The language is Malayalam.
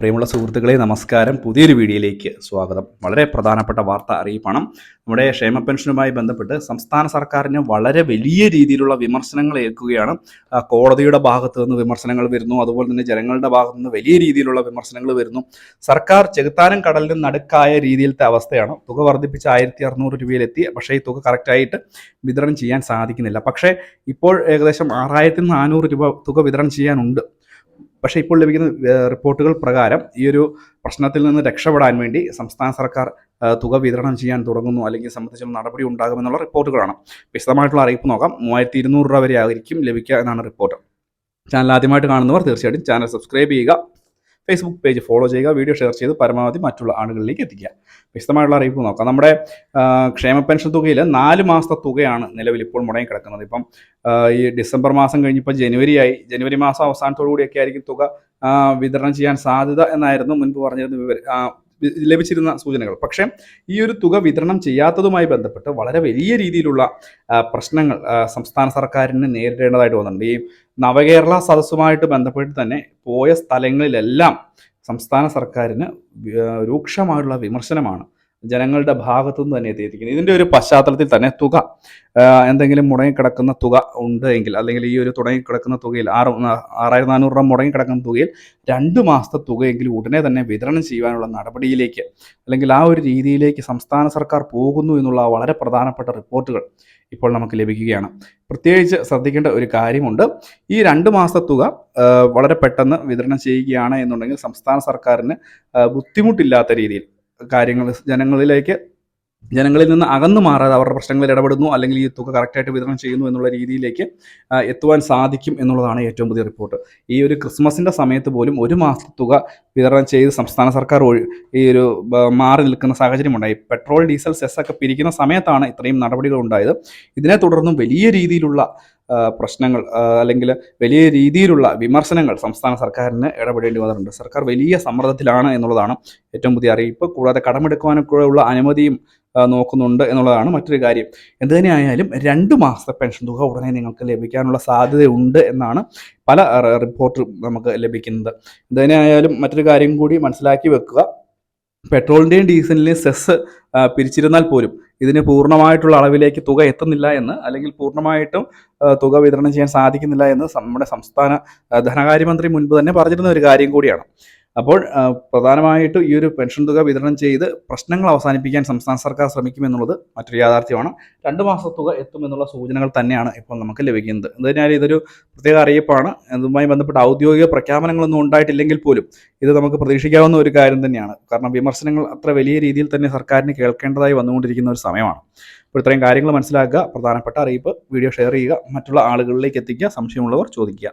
പ്രിയമുള്ള സുഹൃത്തുക്കളെ നമസ്കാരം. പുതിയൊരു വീഡിയോയിലേക്ക് സ്വാഗതം. വളരെ പ്രധാനപ്പെട്ട വാർത്ത അറിയിപ്പാണ്. നമ്മുടെ ക്ഷേമ പെൻഷനുമായി ബന്ധപ്പെട്ട് സംസ്ഥാന സർക്കാരിന് വളരെ വലിയ രീതിയിലുള്ള വിമർശനങ്ങൾ ഏൽക്കുകയാണ്. കോടതിയുടെ ഭാഗത്ത് നിന്ന് വിമർശനങ്ങൾ വരുന്നു. അതുപോലെ തന്നെ ജനങ്ങളുടെ ഭാഗത്തു നിന്ന് വലിയ രീതിയിലുള്ള വിമർശനങ്ങൾ വരുന്നു. സർക്കാർ ചെകുത്താനും കടലിനും നടുക്കായ രീതിയിലത്തെ അവസ്ഥയാണ്. തുക വർദ്ധിപ്പിച്ച് ആയിരത്തി അറുന്നൂറ് രൂപയിലെത്തി. പക്ഷേ ഈ തുക കറക്റ്റായിട്ട് വിതരണം ചെയ്യാൻ സാധിക്കുന്നില്ല. പക്ഷേ ഇപ്പോൾ ഏകദേശം ആറായിരത്തി നാനൂറ് രൂപ തുക വിതരണം ചെയ്യാനുണ്ട്. പക്ഷേ ഇപ്പോൾ ലഭിക്കുന്ന റിപ്പോർട്ടുകൾ പ്രകാരം ഈ ഒരു പ്രശ്നത്തിൽ നിന്ന് രക്ഷപ്പെടാൻ വേണ്ടി സംസ്ഥാന സർക്കാർ തുക വിതരണം ചെയ്യാൻ തുടങ്ങുന്നു അല്ലെങ്കിൽ സംബന്ധിച്ചുള്ള നടപടി ഉണ്ടാകുമെന്നുള്ള റിപ്പോർട്ടുകളാണ്. വിശദമായിട്ടുള്ള അറിയിപ്പ് നോക്കാം. മൂവായിരത്തി ഇരുന്നൂറ് രൂപ വരെ ആയിരിക്കും ലഭിക്കുക എന്നാണ് റിപ്പോർട്ട്. ചാനൽ ആദ്യമായിട്ട് കാണുന്നവർ തീർച്ചയായിട്ടും ചാനൽ സബ്സ്ക്രൈബ് ചെയ്യുക. ഫേസ്ബുക്ക് പേജ് ഫോളോ ചെയ്യുക വീഡിയോ ഷെയർ ചെയ്ത് പരമാവധി മറ്റുള്ള ആളുകളിലേക്ക് എത്തിക്കുക. വിശദമായുള്ള അറിയിപ്പ് നോക്കാം. നമ്മുടെ ക്ഷേമ പെൻഷൻ തുകയിൽ നാല് മാസത്തെ തുകയാണ് നിലവിൽ ഇപ്പോൾ മുടങ്ങി കിടക്കുന്നത്. ഇപ്പം ഈ ഡിസംബർ മാസം കഴിഞ്ഞിപ്പോൾ ജനുവരി ആയി ജനുവരി മാസം അവസാനത്തോടു കൂടിയൊക്കെ ആയിരിക്കും തുക വിതരണം ചെയ്യാൻ സാധ്യത എന്നായിരുന്നു മുൻപ് പറഞ്ഞിരുന്ന വിവര ലഭിച്ചിരുന്ന സൂചനകൾ. പക്ഷേ ഈ ഒരു തുക വിതരണം ചെയ്യാത്തതുമായി ബന്ധപ്പെട്ട് വളരെ വലിയ രീതിയിലുള്ള പ്രശ്നങ്ങൾ സംസ്ഥാന സർക്കാരിന് നേരിടേണ്ടതായിട്ട് വന്നിട്ടുണ്ട്. ഈ നവകേരള സദസ്സുമായിട്ട് ബന്ധപ്പെട്ട് തന്നെ പോയ സ്ഥലങ്ങളിലെല്ലാം സംസ്ഥാന സർക്കാരിന് രൂക്ഷമായിട്ടുള്ള വിമർശനമാണ് ജനങ്ങളുടെ ഭാഗത്തുനിന്ന് തന്നെ എത്തിയിരിക്കുന്നത് ഇതിന്റെ ഒരു പശ്ചാത്തലത്തിൽ തന്നെ തുക എന്തെങ്കിലും മുടങ്ങിക്കിടക്കുന്ന തുക ഉണ്ട് എങ്കിൽ അല്ലെങ്കിൽ ഈ ഒരു തുടങ്ങിക്കിടക്കുന്ന തുകയിൽ ആറ് ആറായിരത്തി നാനൂറ് രൂപ മുടങ്ങിക്കിടക്കുന്ന തുകയിൽ രണ്ട് മാസത്തെ തുകയെങ്കിലും ഉടനെ തന്നെ വിതരണം ചെയ്യാനുള്ള നടപടിയിലേക്ക് അല്ലെങ്കിൽ ആ ഒരു രീതിയിലേക്ക് സംസ്ഥാന സർക്കാർ പോകുന്നു എന്നുള്ള വളരെ പ്രധാനപ്പെട്ട റിപ്പോർട്ടുകൾ ഇപ്പോൾ നമുക്ക് ലഭിക്കുകയാണ്. പ്രത്യേകിച്ച് ശ്രദ്ധിക്കേണ്ട ഒരു കാര്യമുണ്ട്. ഈ രണ്ട് മാസത്തെ തുക വളരെ പെട്ടെന്ന് വിതരണം ചെയ്യുകയാണ് എന്നുണ്ടെങ്കിൽ സംസ്ഥാന സർക്കാരിന് ബുദ്ധിമുട്ടില്ലാത്ത രീതിയിൽ കാര്യങ്ങൾ ജനങ്ങളിലേക്ക് ജനങ്ങളിൽ നിന്ന് അകന്നു മാറാതെ അവരുടെ പ്രശ്നങ്ങളിൽ ഇടപെടുന്നു അല്ലെങ്കിൽ ഈ തുക കറക്റ്റായിട്ട് വിതരണം ചെയ്യുന്നു എന്നുള്ള രീതിയിലേക്ക് എത്തുവാൻ സാധിക്കും എന്നുള്ളതാണ് ഏറ്റവും പുതിയ റിപ്പോർട്ട് ഈ ഒരു ക്രിസ്മസിന്റെ സമയത്ത് പോലും ഒരു മാസത്തെ തുക വിതരണം ചെയ്ത് സംസ്ഥാന സർക്കാർ ഈ ഒരു മാറി നിൽക്കുന്ന സാഹചര്യമുണ്ടായി. പെട്രോൾ ഡീസൽ സെസ് ഒക്കെ പിരിക്കുന്ന സമയത്താണ് ഇത്രയും നടപടികൾ ഉണ്ടായത്. ഇതിനെ തുടർന്നും വലിയ രീതിയിലുള്ള പ്രശ്നങ്ങൾ അല്ലെങ്കിൽ വലിയ രീതിയിലുള്ള വിമർശനങ്ങൾ സംസ്ഥാന സർക്കാരിന് ഇടപെടേണ്ടി വന്നിട്ടുണ്ട്. സർക്കാർ വലിയ സമ്മർദ്ദത്തിലാണ് എന്നുള്ളതാണ് ഏറ്റവും പുതിയ അറിയിപ്പ്. കൂടാതെ കടമെടുക്കുവാനൊക്കെ ഉള്ള അനുമതിയും നോക്കുന്നുണ്ട് എന്നുള്ളതാണ് മറ്റൊരു കാര്യം. എന്ത് തന്നെയായാലും രണ്ട് മാസത്തെ പെൻഷൻ തുക ഉടനെ നിങ്ങൾക്ക് ലഭിക്കാനുള്ള സാധ്യതയുണ്ട് എന്നാണ് പല റിപ്പോർട്ടും നമുക്ക് ലഭിക്കുന്നത്. എന്ത് തന്നെയായാലും മറ്റൊരു കാര്യം കൂടി മനസ്സിലാക്കി വെക്കുക. പെട്രോളിന്റെയും ഡീസലിന്റെയും സെസ് പിരിച്ചിരുന്നാൽ പോലും ഇതിന് പൂർണമായിട്ടുള്ള അളവിലേക്ക് തുക എത്തുന്നില്ല എന്ന് അല്ലെങ്കിൽ പൂർണമായിട്ടും തുക വിതരണം ചെയ്യാൻ സാധിക്കുന്നില്ല എന്ന് നമ്മുടെ സംസ്ഥാന ധനകാര്യമന്ത്രി മുൻപ് തന്നെ പറഞ്ഞിരുന്ന ഒരു കാര്യം കൂടിയാണ്. അപ്പോൾ പ്രധാനമായിട്ട് ഈ ഒരു പെൻഷൻ തുക വിതരണം ചെയ്ത് പ്രശ്നങ്ങൾ അവസാനിപ്പിക്കാൻ സംസ്ഥാന സർക്കാർ ശ്രമിക്കുമെന്നുള്ളത് മറ്റൊരു യാഥാർത്ഥ്യമാണ്. രണ്ട് മാസ തുക എത്തുമെന്നുള്ള സൂചനകൾ തന്നെയാണ് ഇപ്പോൾ നമുക്ക് ലഭിക്കുന്നത്. എന്തായാലും ഇതൊരു പ്രത്യേക അറിയിപ്പാണ്. ഇതുമായി ബന്ധപ്പെട്ട ഔദ്യോഗിക പ്രഖ്യാപനങ്ങളൊന്നും ഉണ്ടായിട്ടില്ലെങ്കിൽ പോലും ഇത് നമുക്ക് പ്രതീക്ഷിക്കാവുന്ന ഒരു കാര്യം തന്നെയാണ്. കാരണം വിമർശനങ്ങൾ അത്ര വലിയ രീതിയിൽ തന്നെ സർക്കാരിന് കേൾക്കേണ്ടതായി വന്നുകൊണ്ടിരിക്കുന്ന ഒരു സമയമാണ്. അപ്പോൾ ഇത്രയും കാര്യങ്ങൾ മനസ്സിലാക്കുക. പ്രധാനപ്പെട്ട അറിയിപ്പ് വീഡിയോ ഷെയർ ചെയ്യുക. മറ്റുള്ള ആളുകളിലേക്ക് എത്തിക്കുക. സംശയമുള്ളവർ ചോദിക്കുക.